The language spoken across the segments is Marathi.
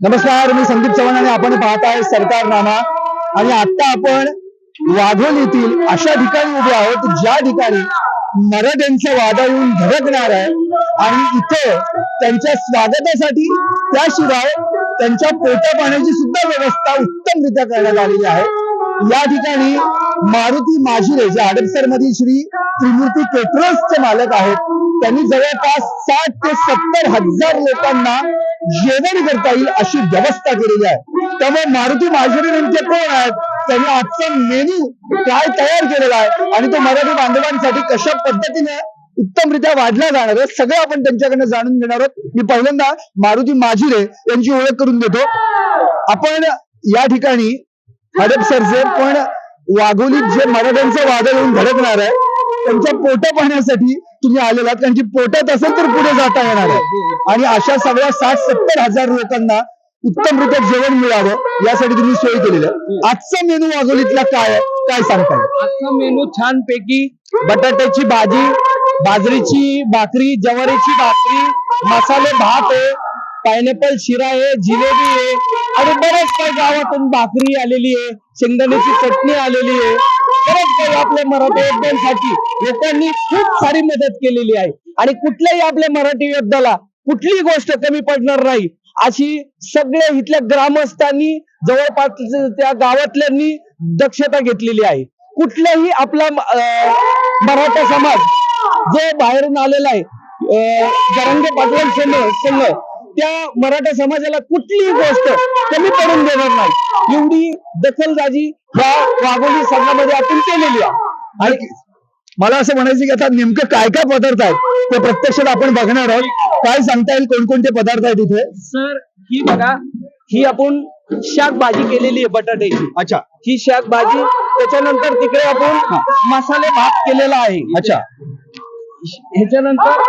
नमस्कार मी संदीप चव्हाण आणि आपण पाहत आहे सरकारनामा. आणि आता आपण वाघोलीतील अशा ठिकाणी उभे आहोत ज्या ठिकाणी मराठ्यांचा वादा येऊन धडकणार आहे. आणि इथे त्यांच्या स्वागतासाठी त्याशिवाय त्यांच्या पोटा पाण्याची सुद्धा व्यवस्था उत्तमरित्या करण्यात आलेली आहे. या ठिकाणी मारुती माजिरे जे हडपसर मधील श्री त्रिमूर्ती केटरर्सचे मालक आहेत. त्यांनी जवळपास साठ ते सत्तर हजार लोकांना जेवण करता येईल अशी व्यवस्था केलेली आहे. त्यामुळे मारुती माजिरे नेमके कोण आहेत? त्यांनी आजचा मेन्यू काय तयार केलेला आहे? आणि तो मराठी बांधवांसाठी कशा पद्धतीने उत्तमरित्या वाढला जाणार आहे? सगळं आपण त्यांच्याकडनं जाणून घेणार आहोत. मी पहिल्यांदा मारुती माजिरे यांची ओळख करून देतो. आपण या ठिकाणी हडपसरचे पण वाघोलीत जे मराठ्यांचं वादळ येऊन धडकणार आहे त्यांच्या पोटा पाहण्यासाठी तुम्ही आलेला आहात. कारण की पोटात असेल तर पुढे जाता येणार आहे. आणि अशा सगळ्या साठ सत्तर हजार लोकांना उत्तमरित्या जेवण मिळावं यासाठी तुम्ही सोय केलेली आहे. आजचा मेनू वाघोलीतला काय आहे? काय सांगताय आजचा मेनू छान पैकी बटाट्याची भाजी बाजरीची भाकरी ज्वारीची भाकरी मसाले भात आहे. पायनॅपल शिरा आहे जिलेबी आहे आणि बरेच काही गावातून भाकरी आलेली आहे शेंगदाण्याची चटणी आलेली आहे. बरेच काही आपल्या मराठी योद्ध्यांसाठी लोकांनी खूप सारी मदत केलेली आहे. आणि कुठल्याही आपल्या मराठी योद्ध्याला कुठलीही गोष्ट कमी पडणार नाही. अशी सगळ्या इथल्या ग्रामस्थांनी जवळपास त्या गावातल्यांनी दक्षता घेतलेली आहे. कुठलाही आपला अं, मराठा समाज जो बाहेरून आलेला आहे अं, जरांगे संघ संघ त्या मराठा समाजाला कुठलीही गोष्ट कमी पडून देणार नाही. एवढी दखलबाजी या वाघोली संघामध्ये आपण केलेली आहे. आणि मला असं म्हणायचं की आता नेमकं काय काय पदार्थ आहेत ते प्रत्यक्षात आपण बघणार आहोत. काय सांगता येईल कोणकोणते पदार्थ आहेत इथे? सर ही बघा ही आपण शाक भाजी केलेली आहे बटाट्याची. अच्छा. ही शाक भाजी त्याच्यानंतर तिकडे आपण मसाले भात केलेला आहे. अच्छा. ह्याच्यानंतर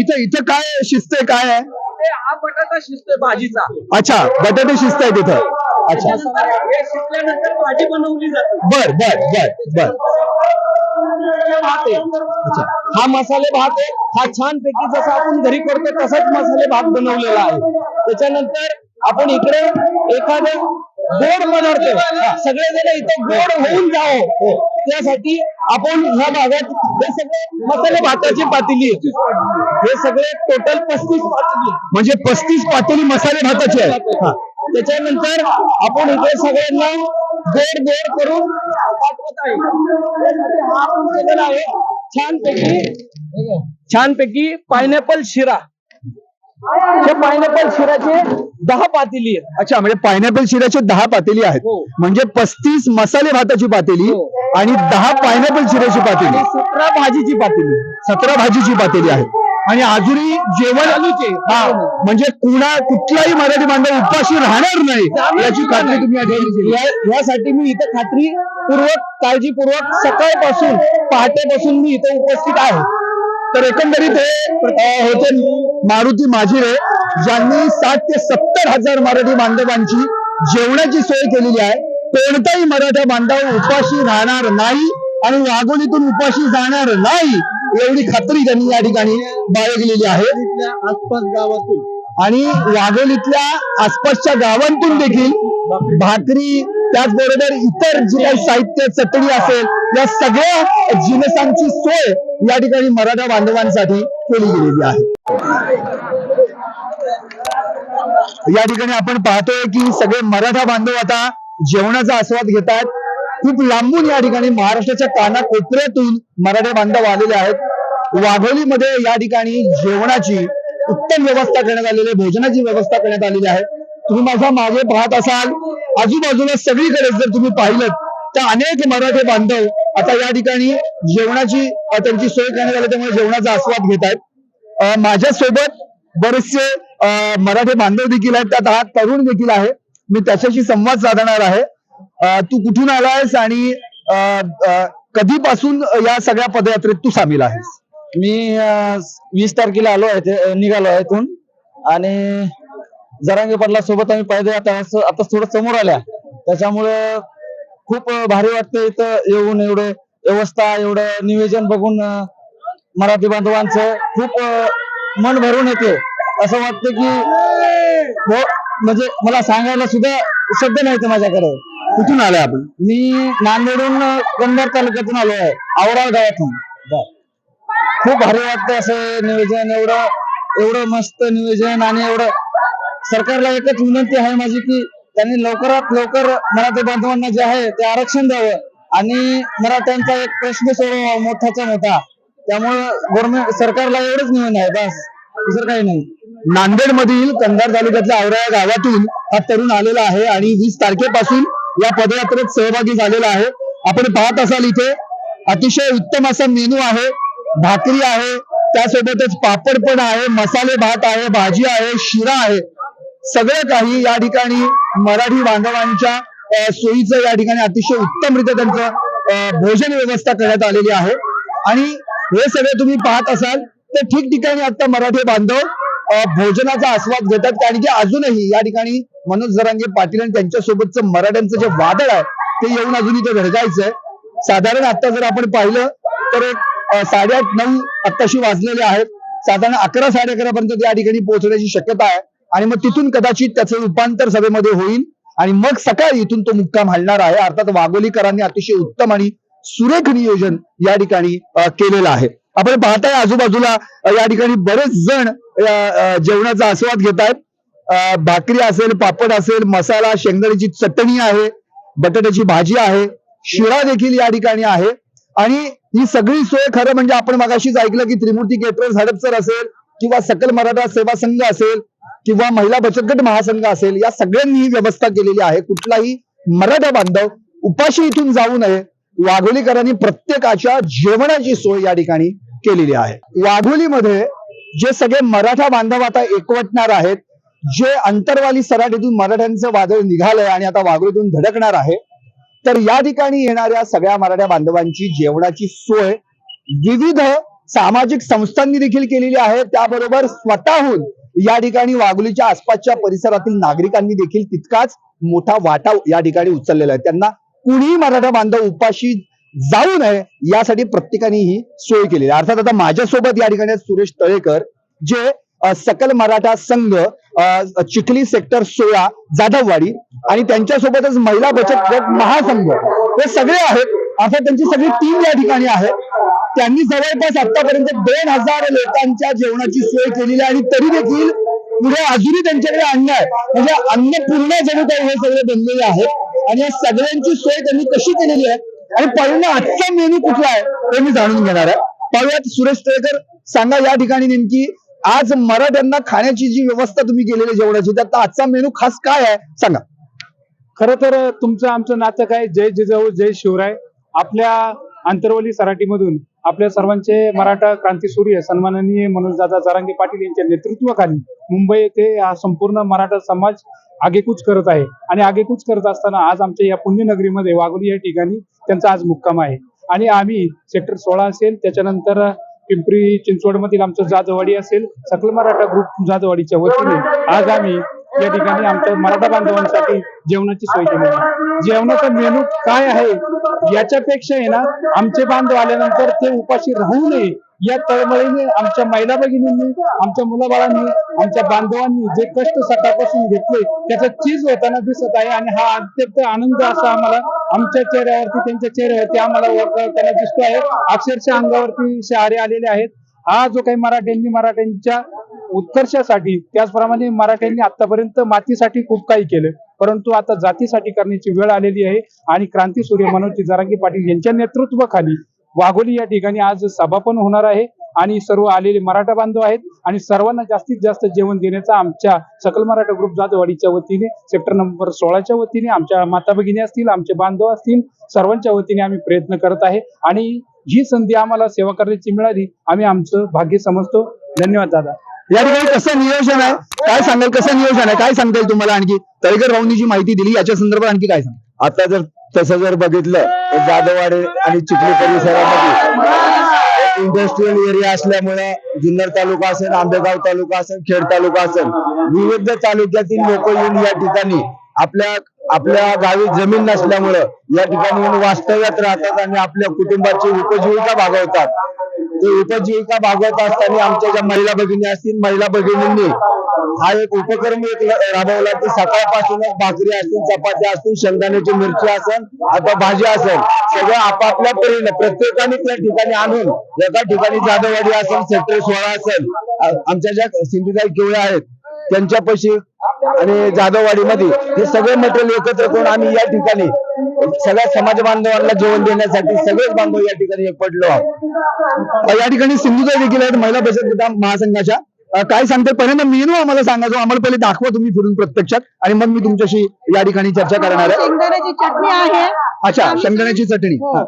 इथं इथं काय शिस्त आहे काय आहे? हा बटाटा शिजतोय भाजीचा. अच्छा बटाटे शिस्त आहे तिथं. अच्छा. हे शिजल्यानंतर भाजी बनवली जाते. बर बर बर बर. भात आहे. अच्छा. हा मसाले भात आहे. हा छान पैकी जसा आपण घरी करतो तसाच मसाले भात बनवलेला आहे. त्याच्यानंतर आपण इकडे एखादं गोड पदार्थ सगळे जण इथे गोड होऊन जावं. त्यासाठी आपण ह्या भागात हे सगळे मसाले भाताची पातेली. हे सगळे टोटल पस्तीस. म्हणजे पस्तीस पातेली मसाले भाताचे आहे हा. त्याच्यानंतर आपण इथे सगळ्यांना गोड गोड करून पाठवत आहे त्यासाठी हा आपण केलेला आहे छानपैकी छानपैकी पायनॅपल शिरा हे पायनॅपल शिराचे दहा पातेली आहेत अच्छा म्हणजे पायनॅपल शिऱ्याचे दहा पातेली आहेत हो. म्हणजे पस्तीस मसाले भाताची पातेली हो. आणि दहा पायनॅपल शिऱ्याची पातेली. सतरा भाजीची पातेली. सतरा भाजीची पातेली आहे. आणि अजूनही जेवण. हा म्हणजे कुणा कुठलाही मराठी बांधव उपाशी राहणार नाही याची खात्री तुम्ही केली. या- यासाठी मी इथं खात्री पूर्वक काळजीपूर्वक सकाळपासून पहाटेपासून मी इथं उपस्थित आहे. तर एकंदरीत हे अ, होते मारुती माजिरे ज्यांनी साठ ते सत्तर हजार मराठी बांधवांची जेवणाची सोय केलेली आहे. कोणताही मराठा बांधव उपाशी राहणार नाही आणि वाघोलीतून उपाशी जाणार नाही एवढी खात्री त्यांनी या ठिकाणी बाळगलेली आहे. आसपास गावातून आणि वाघोलीतल्या आसपासच्या गावांतून देखील भाकरी त्याचबरोबर इतर जे काही साहित्य चटणी असेल या सगळ्या जिनसांची सोय या ठिकाणी मराठा बांधवांसाठी केली गेलेली आहे. या ठिकाणी आपण पाहतोय की सगळे मराठा बांधव आता जेवणाचा आस्वाद घेतात. खूप लांबून या ठिकाणी महाराष्ट्राच्या कानाकोपऱ्यातून मराठा बांधव आलेले आहेत. वाघोलीमध्ये या ठिकाणी जेवणाची उत्तम व्यवस्था करण्यात आलेली आहे. भोजनाची व्यवस्था करण्यात आलेली आहे. तुम्ही माझा मागे पाहत असाल आजूबाजूला सगळीकडे जर तुम्ही पाहिलं तर अनेक मराठी बांधव आता या ठिकाणी जेवणाची त्यांची सोय करण्यात आली त्यामुळे जेवणाचा आस्वाद घेत आहेत. माझ्या सोबत बरेचसे मराठे मराठी बांधव देखील आहेत. त्यात हा तरुण देखील आहे. मी त्याच्याशी संवाद साधणार आहे. तू कुठून आलायस आणि कधीपासून या सगळ्या पदयात्रेत तू सामील आहेस? मी वीस तारखेला आलो आहे निघालो आहे इथून. आणि जरांगे पडला सोबत आम्ही पाहिजे आता आता थोडं समोर आल्या. त्याच्यामुळे खूप भारी वाटतं इथं येऊन एवढे व्यवस्था एवढं नियोजन बघून मराठी बांधवांचं खूप मन भरून येते. असं वाटतं की हो म्हणजे मला सांगायला सुद्धा शब्द नाही माझ्याकडे. कुठून आलाय आपण? मी नांदेडून कंधार तालुक्यातून आलो आहे आवराळ गावातून. खूप भारी वाटतं असं नियोजन एवढं एवढं मस्त नियोजन आणि एवढं सरकारला एकच विनंती आहे माझी की त्यांनी लवकरात लवकर मराठी बांधवांना जे आहे ते आरक्षण द्यावं आणि मराठ्यांचा एक प्रश्न सोडवा मोठाचा मोठा. त्यामुळं गव्हर्नमेंट सरकारला एवढंच निवेदन आहे बस. दुसरं काही नाही. नांदेड मधील कंधार तालुक्यातल्या आवरा गावातून हा तरुण आलेला आहे आणि वीस तारखेपासून या पदयात्रेत सहभागी झालेला आहे. आपण पाहत असाल इथे अतिशय उत्तम असा मेनू आहे भाकरी आहे त्यासोबतच पापड पण आहे मसाले भात आहे भाजी आहे शिरा आहे. सगळं काही या ठिकाणी मराठी बांधवांच्या सोयीचं या ठिकाणी अतिशय उत्तमरित्या त्यांचं अं, भोजन व्यवस्था करण्यात आलेली आहे. आणि हे सगळं तुम्ही पाहत असाल तर ठिकठिकाणी आता मराठी बांधव भोजनाचा आस्वाद घेतात. कारण की अजूनही या ठिकाणी मनोज जरांगे पाटील आणि त्यांच्यासोबतचं मराठ्यांचं जे वादळ आहे ते येऊन अजून इथे घडकायचंय साधारण आता जर आपण पाहिलं तर एक साडेआठ नऊ आत्ताशी वाजलेले आहेत. साधारण अकरा साडे अकरा पर्यंत त्या ठिकाणी पोहोचण्याची शक्यता आहे. आणि मग तिथून कदाचित त्याचं रूपांतर सभेमध्ये होईल. आणि मग सकाळी इथून तो मुक्काम हलणार आहे. अर्थात वाघोलीकरांनी अतिशय उत्तम आणि सुरेख नियोजन या ठिकाणी केलेलं आहे. आपण पाहताय आजूबाजूला या ठिकाणी बरेच जण जेवणाचा आस्वाद घेत आहेत भाकरी असेल पापड असेल मसाला शेंगदाण्याची चटणी आहे बटाट्याची भाजी आहे शिरा देखील या ठिकाणी आहे. आणि ही सगळी सोय खरं म्हणजे आपण मगाशीच ऐकलं की त्रिमूर्ती केटरर्स हडपसर असेल किंवा सकल मराठा सेवा संघ असेल किंवा महिला बचत गट महासंघ असेल या सगळ्यांनी ही व्यवस्था केलेली आहे. कुठलाही मराठा बांधव उपाशी इथून जाऊ नये. वाघोलीकरांनी प्रत्येकाच्या जेवणाची सोय या ठिकाणी केलेली आहे. वाघोलीमध्ये जे सगळे मराठा बांधव आता एकवटणार आहेत जे अंतरवाली सराटीतून मराठ्यांचं वादळ निघालंय आणि आता वाघोलीतून धडकणार आहे तर या ठिकाणी येणाऱ्या सगळ्या मराठा बांधवांची जेवणाची सोय विविध सामाजिक संस्थांनी देखील केलेली आहे. त्याबरोबर स्वतःहून या ठिकाणी वाघोलीच्या आसपासच्या परिसरातील नागरिकांनी देखील तितकाच मोठा वाटा या ठिकाणी उचललेला आहे. त्यांना कुणीही मराठा बांधव उपाशी जाऊ नये यासाठी प्रत्येकाने ही सोय केलेली अर्थात आता माझ्यासोबत या ठिकाणी सुरेश तळेकर जे सकल मराठा संघ चिखली सेक्टर सोळा जाधववाडी आणि त्यांच्यासोबतच महिला बचत गट महासंघ. हे सगळे आहेत. अर्थात त्यांची सगळी टीम या ठिकाणी आहे. त्यांनी जवळपास आतापर्यंत दोन हजार लोकांच्या जेवणाची सोय केलेली आहे आणि तरी देखील पुढे अजूनही त्यांच्याकडे अन्न आहे. म्हणजे अन्नपूर्ण जणू काही हे सगळे बनलेले आहेत. आणि या सगळ्यांची सोय त्यांनी कशी केलेली आहे? आणि पहिल्यांदा आजचा मेनू कुठला आहे ते मी जाणून घेणार आहे. पाहूयात सुरेश तळेकर सांगा या ठिकाणी नेमकी आज मराठ्यांना खाण्याची जी व्यवस्था तुम्ही केलेली जेवणाची त्यात आजचा मेनू खास काय आहे सांगा. खर तर तुमचं आमचं नातं काय जय जिजाऊ जय शिवराय आपल्या आंतरवली सराटीमधून आपल्या सर्वांचे मराठा क्रांतीसूर्य सन्माननीय मनोजदादा जारांगे पाटील यांच्या नेतृत्वाखाली मुंबई येथे हा संपूर्ण मराठा समाज आगेकूच करत आहे. आणि आगेकूच करत असताना आज आमच्या या पुण्यनगरीमध्ये वाघोली या ठिकाणी त्यांचा आज मुक्काम आहे. आणि आम्ही सेक्टर सोळा असेल त्याच्यानंतर पिंपरी चिंचवडमधील आमचं जाधववाडी असेल सकल मराठा ग्रुप जाधववाडीच्या वतीने आज आम्ही या ठिकाणी आमच्या मराठा बांधवांसाठी जेवणाची सोय केली आहे. जेवणाचा मेनू काय आहे? याच्यापेक्षा आहे ना आमचे बांधव आल्यानंतर ते उपाशी राहू नये. या तळमळीने आमच्या महिला भगिनींनी आमच्या मुलाबाळांनी आमच्या बांधवांनी जे कष्ट सकाळपासून घेतले त्याचा चीज होताना दिसत आहे आणि हा अत्यंत आनंद असा आम्हाला आमच्या चेहऱ्यावरती त्यांच्या चेहऱ्यावरती आम्हाला ओळखताना दिसतो आहे अक्षरशः अंगावरती शहरे आलेले आहेत. हा जो काही मराठ्यांनी मराठ्यांच्या उत्कर्षासाठी त्याचप्रमाणे मराठ्यांनी आतापर्यंत मातीसाठी खूप काही केलं. परंतु आता जातीसाठी करण्याची वेळ आलेली आहे आणि क्रांती सूर्य मनोज जरांगी पाटील यांच्या नेतृत्वाखाली वाघोली या ठिकाणी आज सभा पण होणार आहे आणि सर्व आलेले मराठा बांधव आहेत आणि सर्वांना जास्तीत जास्त जेवण देण्याचा आमच्या सकल मराठा ग्रुप जातवाडीच्या वतीने सेक्टर नंबर सोळाच्या वतीने आमच्या माता भगिनी असतील आमचे बांधव असतील सर्वांच्या वतीने आम्ही प्रयत्न करत आहे आणि ही संधी आम्हाला सेवा करण्याची मिळाली आम्ही आमचं भाग्य समजतो. धन्यवाद दादा. या ठिकाणी कसं नियोजन आहे? काय सांगाल? कसं नियोजन आहे? काय सांगता येईल तुम्हाला आणखी? तळेकर राऊंनी जी माहिती दिली याच्या संदर्भात आणखी काय सांग आता जर तसं जर बघितलं तर जाधववाडी आणि चिखली परिसरामध्ये इंडस्ट्रीयल एरिया असल्यामुळे जुन्नर तालुका असेल आंबेगाव तालुका असेल खेड तालुका असेल विविध तालुक्यातील लोक येऊन या ठिकाणी आपल्या आपल्या गावी जमीन नसल्यामुळं या ठिकाणी वास्तव्यात राहतात आणि आपल्या कुटुंबाची उपजीविका भागवतात. उपजीविका भागवत असताना आमच्या ज्या महिला भगिनी असतील महिला भगिनींनी हा एक उपक्रम एक राबवला की सकाळपासूनच भाकरी असतील चपात्या असतील शेंगदाण्याची मिरची असेल आता भाजी असेल सगळं आपापल्या परीने प्रत्येकाने त्या ठिकाणी आणून एका ठिकाणी जाधववाडी असेल सेक्टर सोळा असेल आमच्या ज्या सिंधुताई केवळे आहेत त्यांच्यापाशी आणि जाधववाडीमध्ये हे सगळे मटेरियल एकत्र करून आम्ही या ठिकाणी सगळ्या समाज बांधवांना जेवण देण्यासाठी सगळेच बांधव या ठिकाणी एकपडलो आहोत. या ठिकाणी सिंधुताई देखील आहेत महिला बचत गट महासंघाच्या. काय सांगतात? पहिल्यांदा मेनू आम्हाला सांगा जो आम्हाला पहिले दाखवा तुम्ही फिरून प्रत्यक्षात आणि मग मी तुमच्याशी या ठिकाणी चर्चा करणार आहे. शेंगदाण्याची चटणी आहे. अच्छा शेंगदाण्याची चटणी. हा.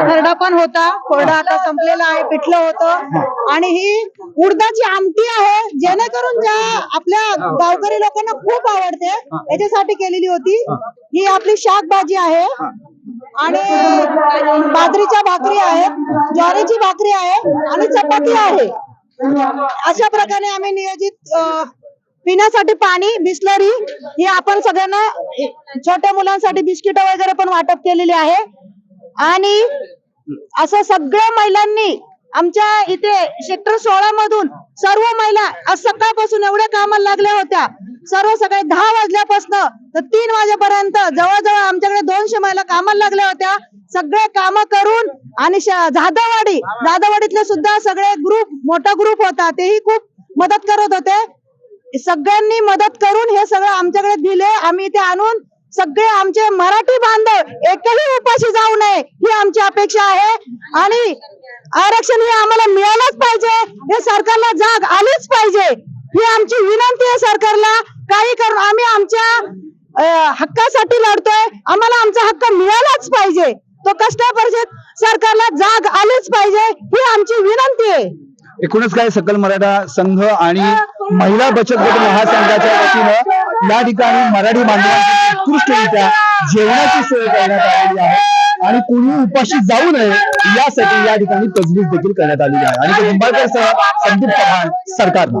खरडा पण होता. कोरडा आता संपलेला आहे पिठलं होतं. आणि ही उडदाची आमटी आहे जेणेकरून ज्या आपल्या गावकरी लोकांना खूप आवडते याच्यासाठी केलेली होती. ही. आपली शाक भाजी आहे आणि बाजरीच्या भाकरी आहेत ज्वारीची भाकरी आहे आणि चपाती आहे. अशा प्रकारे आम्ही नियोजित पिण्यासाठी पाणी बिस्लरी ही आपण सगळ्यांना छोट्या मुलांसाठी बिस्किट वगैरे पण वाटप केलेली आहे. आणि असं सगळ्या महिलांनी आमच्या इथे सेक्टर सोळा मधून सर्व महिला आज सकाळपासून एवढ्या कामाला लागल्या होत्या. सर्व सकाळी दहा वाजल्यापासून तर तीन वाजेपर्यंत जवळजवळ आमच्याकडे दोनशे महिला कामाला लागल्या होत्या. सगळे काम करून आणि जाधववाडी जाधववाडीतले सुद्धा सगळे ग्रुप मोठा ग्रुप होता. तेही खूप मदत करत होते. सगळ्यांनी मदत करून हे सगळं आमच्याकडे दिले. आम्ही इथे आणून सगळे आमचे मराठी बांधव एकही उपाशी जाऊ नये ही आमची अपेक्षा आहे. आणि आरक्षण हे आम्हाला मिळालंच पाहिजे हे सरकारला जाग आलीच पाहिजे. ही आमची विनंती आहे सरकारला काही करून आम्ही आमच्या हक्कासाठी लढतोय आम्हाला आमचा हक्क मिळालाच पाहिजे. तो कष्ट परिषद सरकारला जाग आलीच पाहिजे ही आमची विनंती आहे. एकूणच काय सकल मराठा संघ आणि महिला बचत गट महासंघाच्या वतीनं या ठिकाणी मराठी बांधवांसाठी उत्कृष्टरित्या जेवणाची सोय करण्यात आलेली आहे. आणि कोणी उपाशी जाऊ नये यासाठी या ठिकाणी तजवीज देखील करण्यात आलेली आहे. आणि निंबाळकर सह संदीप चव्हाण सरकारनं.